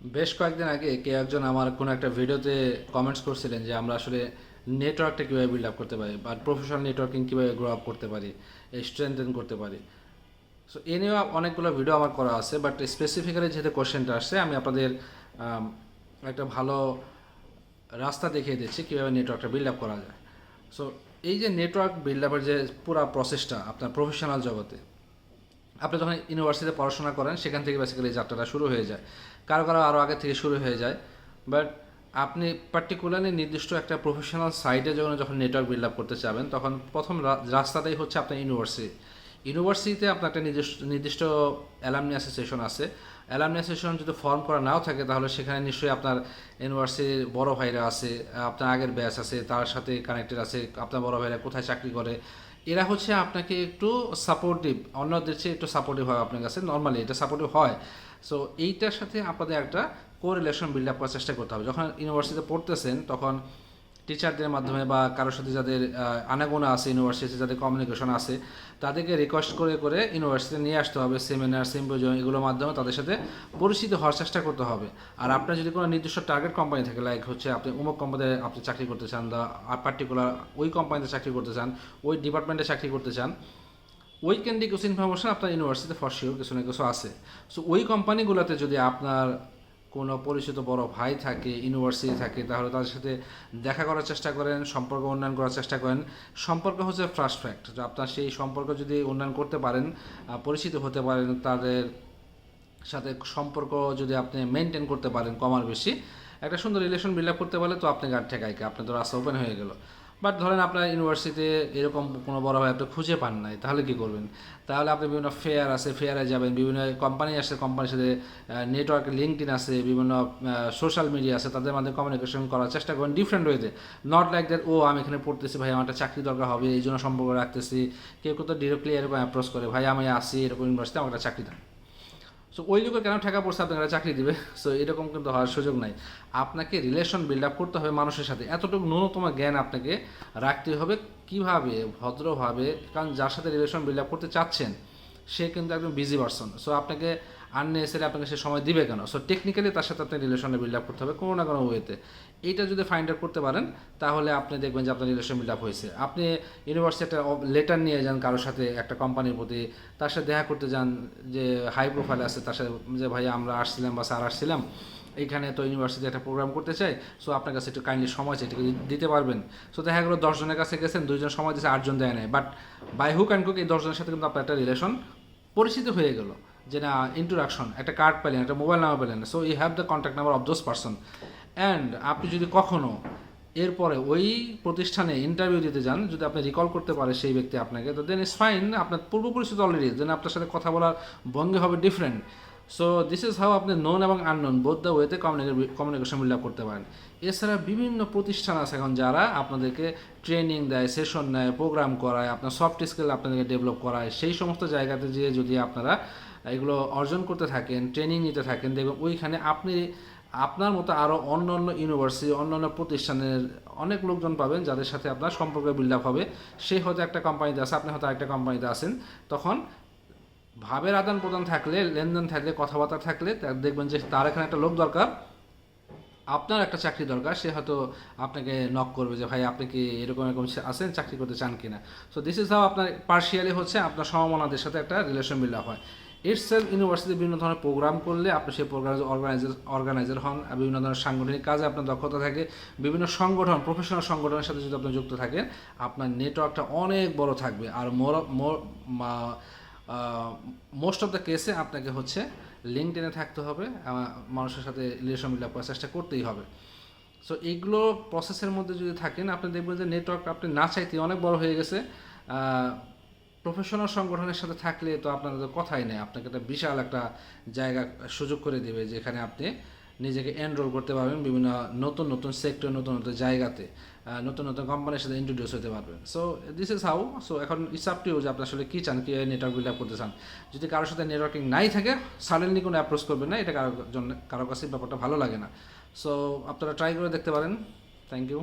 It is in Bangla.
বেশ কয়েকদিন আগে কে একজন আমার কোনো একটা ভিডিওতে কমেন্টস করছিলেন যে আমরা আসলে নেটওয়ার্কটা কীভাবে বিল্ড আপ করতে পারি বা প্রফেশনাল নেটওয়ার্কিং কীভাবে গ্রো আপ করতে পারি স্ট্রেংথেন করতে পারি। সো এ নিয়েও অনেকগুলো ভিডিও আমার করা আছে বাট স্পেসিফিক্যালি যেহেতু কোশ্চেনটা আসছে, আমি আপনাদের একটা ভালো রাস্তা দেখিয়ে দিচ্ছি কীভাবে নেটওয়ার্কটা বিল্ড আপ করা যায়। সো এই যে নেটওয়ার্ক বিল্ড আপের যে পুরো প্রসেসটা আপনার প্রফেশনাল জগতে আপনি যখন ইউনিভার্সিটিতে পড়াশোনা করেন, সেখান থেকে বেসিক্যালি যাত্রাটা শুরু হয়ে যায়। কারও কারও আরও আগে থেকে শুরু হয়ে যায়। বাট আপনি পার্টিকুলারলি নির্দিষ্ট একটা প্রফেশনাল সাইটে যখন যখন নেটওয়ার্ক বিল্ড আপ করতে চাবেন, তখন প্রথম রাস্তাটাই হচ্ছে আপনার ইউনিভার্সিটি ইউনিভার্সিটিতে আপনার একটা নির্দিষ্ট নির্দিষ্ট অ্যালামনি অ্যাসোসিয়েশন আছে। অ্যালামনি অ্যাসোসিয়েশন যদি ফর্ম করা নাও থাকে, তাহলে সেখানে নিশ্চয়ই আপনার ইউনিভার্সিটির বড় ভাইরা আছে, আপনার আগের ব্যাচ আছে, তার সাথে কানেক্টেড আছে, আপনার বড় ভাইরা কোথায় চাকরি করে এরা হচ্ছে আপনাকে একটু সাপোর্টিভ অন্যদের চেয়ে একটু সাপোর্টিভ হয় আপনার কাছে। নর্মালি এটা সাপোর্টিভ হয়। সো এইটার সাথে আপনাদের একটা কোরিলেশন বিল্ড আপ করার চেষ্টা করতে হবে। যখন ইউনিভার্সিটিতে পড়তেছেন, তখন টিচারদের মাধ্যমে বা কারোর সাথে যাদের আনাগোনা আছে ইউনিভার্সিটিতে যাদের কমিউনিকেশন আছে, তাদেরকে রিকোয়েস্ট করে করে ইউনিভার্সিটিতে নিয়ে আসতে হবে সেমিনার সিম্পোজিয়াম এগুলোর মাধ্যমে তাদের সাথে পরিচিত হওয়ার চেষ্টা করতে হবে। আর আপনার যদি কোনো নির্দিষ্ট টার্গেট কোম্পানি থাকে লাইক হচ্ছে আপনি অমুক কোম্পানিতে আপনি চাকরি করতে চান বা পার্টিকুলার ওই কোম্পানিতে চাকরি করতে চান, ওই ডিপার্টমেন্টে চাকরি করতে চান, ওই কেন্দ্রিক কিছু ইনফরমেশন আপনার ইউনিভার্সিটিতে ফর কিছু না কিছু আছে। সো ওই কোম্পানিগুলোতে যদি আপনার কোনো পরিচিত বড় ভাই থাকে ইউনিভার্সিটি থাকে, তাহলে তাদের সাথে দেখা করার চেষ্টা করেন, সম্পর্ক উন্নয়ন করার চেষ্টা করেন। সম্পর্ক হচ্ছে ফার্স্ট ফ্যাক্ট আপনার সেই সম্পর্ক যদি উন্নয়ন করতে পারেন পরিচিত হতে পারেন, তাদের সাথে সম্পর্ক যদি আপনি মেনটেন করতে পারেন কমার বেশি, একটা সুন্দর রিলেশন বিল্ড আপ করতে পারলে তো আপনি গাড় ঠেকাইকে, আপনার তো রাস্তা ওপেন হয়ে গেল। বাট ধরেন আপনার ইউনিভার্সিটিতে এরকম কোনো বড় ভাই আপনি খুঁজে পান নাই, তাহলে কি করবেন? তাহলে আপনি বিভিন্ন ফেয়ার আছে ফেয়ারে যাবেন, বিভিন্ন কোম্পানি আছে কোম্পানির সাথে নেটওয়ার্ক লিঙ্কডিন আছে, বিভিন্ন সোশ্যাল মিডিয়া আছে, তাদের মাধ্যমে কমিউনিকেশন করার চেষ্টা করেন ডিফারেন্ট ওয়েতে নট লাইক দ্যাট ও, আমি এখানে পড়তেছি, ভাই, আমার একটা চাকরি দরকার হবে, এই জন্য সম্পর্ক রাখতেছি। কেউ কেউ তো ডিরেক্টলি এরকম অ্যাপ্রোচ করে, ভাই, আমি আসি, এরকম ইউনিভার্সিটি আমার একটা চাকরি দেন সো ওই লোকের কেন ঠেকা পড়ছে আপনাকে? চাকরি দিবে। সো এরকম কিন্তু হওয়ার সুযোগ নাই। আপনাকে রিলেশন বিল্ড আপ করতে হবে মানুষের সাথে। এতটুকু ন্যূনতম জ্ঞান আপনাকে রাখতে হবে কীভাবে, ভদ্রভাবে, কারণ যার সাথে রিলেশন বিল্ড আপ করতে চাচ্ছেন, সে কিন্তু একদম বিজি পারসন সো আপনাকে আননেসারি আপনাকে সে সময় দিবে কেন? সো টেকনিক্যালি তার সাথে আপনি রিলেশনে বিল্ড আপ করতে হবে কোনো না কোনো ওয়েতে এইটা যদি ফাইন্ড আউট করতে পারেন, তাহলে আপনি দেখবেন যে আপনার রিলেশন বিল্ড আপ হয়েছে। আপনি ইউনিভার্সিটি একটা লেটার নিয়ে যান কারোর সাথে, একটা কোম্পানির প্রতি, তার সাথে দেখা করতে যান যে হাই প্রোফাইল আছে, তার সাথে যে, ভাই, আমরা আসছিলাম বা স্যার আসছিলাম এইখানে তো ইউনিভার্সিটি একটা প্রোগ্রাম করতে চাই সো আপনার কাছে একটু কাইন্ডলি সময় চাই, এটাকে দিতে পারবেন। সো দেখা গেলো দশজনের কাছে গেছেন, দুইজন সময় দিয়েছে, আটজন দেয় নাই। বাট বাই হুক অ্যান্ড কুক এই দশজনের সাথে কিন্তু আপনার একটা রিলেশন পরিচিত হয়ে গেল। যে না ইন্ট্রোডাকশন একটা কার্ড পেলেন, একটা মোবাইল নাম্বার পেলেন so you have the contact number of those person and আপনি যদি কখনো এরপরে ওই প্রতিষ্ঠানে ইন্টারভিউ দিতে যান, যদি আপনি রিকল করতে পারে সেই ব্যক্তি আপনাকে, তো দেন ইস ফাইন আপনার পূর্ব পরিচিত অলরেডি দেন আপনার সাথে কথা বলার ভঙ্গি হবে different so this is how আপনি নোন এবং আননোন বোধ দ্য ওয়েতে কমিউনিকেশন বিল্ড আপ করতে পারেন। এছাড়া বিভিন্ন প্রতিষ্ঠান আছে এখন যারা আপনাদেরকে ট্রেনিং দেয় সেশন নেয় প্রোগ্রাম করায়, আপনার সফট স্কিল আপনাদেরকে ডেভেলপ করায়, সেই সমস্ত জায়গাতে যেয়ে যদি আপনারা এগুলো অর্জন করতে থাকেন ট্রেনিং নিতে থাকেন, দেখবেন ওইখানে আপনি, আপনার মতো আরও অন্য অন্য ইউনিভার্সিটি অন্য অন্য প্রতিষ্ঠানের অনেক লোকজন পাবেন যাদের সাথে আপনার সম্পর্ক বিল্ড আপ হবে। সে হয়তো একটা কোম্পানিতে আছে, আপনি হয়তো একটা কোম্পানিতে আছেন। তখন ভাবের আদান প্রদান থাকলে, লেনদেন থাকলে, কথাবার্তা থাকলে দেখবেন যে তার এখানে একটা লোক দরকার। আপনার একটা চাকরি দরকার, সে হয়তো আপনাকে নক করবে যে, ভাই, আপনি কি এরকম এরকম আছেন? চাকরি করতে চান কিনা? সো দিস ইজ হাও আপনার পার্শিয়ালি হচ্ছে, আপনার সমমনাদের সাথে একটা রিলেশন বিল্ড হয়। ইটস সেলফ ইউনিভার্সিটি বিভিন্ন ধরনের প্রোগ্রাম করলে আপনি সেই প্রোগ্রাম অর্গানাইজার অর্গানাইজার হন আর বিভিন্ন ধরনের সাংগঠনিক কাজে আপনার দক্ষতা থাকে। বিভিন্ন সংগঠন প্রফেশনাল সংগঠনের সাথে যদি আপনি যুক্ত থাকেন, আপনার নেটওয়ার্কটা অনেক বড় থাকবে। আর মোর মোস্ট অফ দ্য কেসে আপনাকে হচ্ছে লিঙ্ক টেনে থাকতে হবে। মানুষের সাথে রিলেশন বিল্ড করার চেষ্টা করতেই হবে। সো এইগুলো প্রসেসের মধ্যে যদি থাকেন, আপনি দেখবেন যে নেটওয়ার্ক আপনি না চাইতে অনেক বড় হয়ে গেছে। প্রফেশনাল সংগঠনের সাথে থাকলে তো আপনার তো কথাই নেই। আপনাকে একটা বিশাল একটা জায়গা সুযোগ করে দেবে যেখানে আপনি নিজেকে এনরোল করতে পারবেন বিভিন্ন নতুন নতুন সেক্টর নতুন নতুন জায়গাতে নতুন নতুন কোম্পানির সাথে ইন্ট্রোডিউস হতে পারবেন। So this is how so এখন ইটস যে আপনি আসলে কী চান কী নেটওয়ার্ক বিল্ড আপ করতে চান। যদি কারোর সাথে নেটওয়ার্কিং নাই থাকে সাডেনলি কোনো অ্যাপ্রোচ করবেন না, এটা কারোর জন্য কারোর কাছে ব্যাপারটা ভালো লাগে না। সো আপনারা ট্রাই করে দেখতে পারেন। Thank you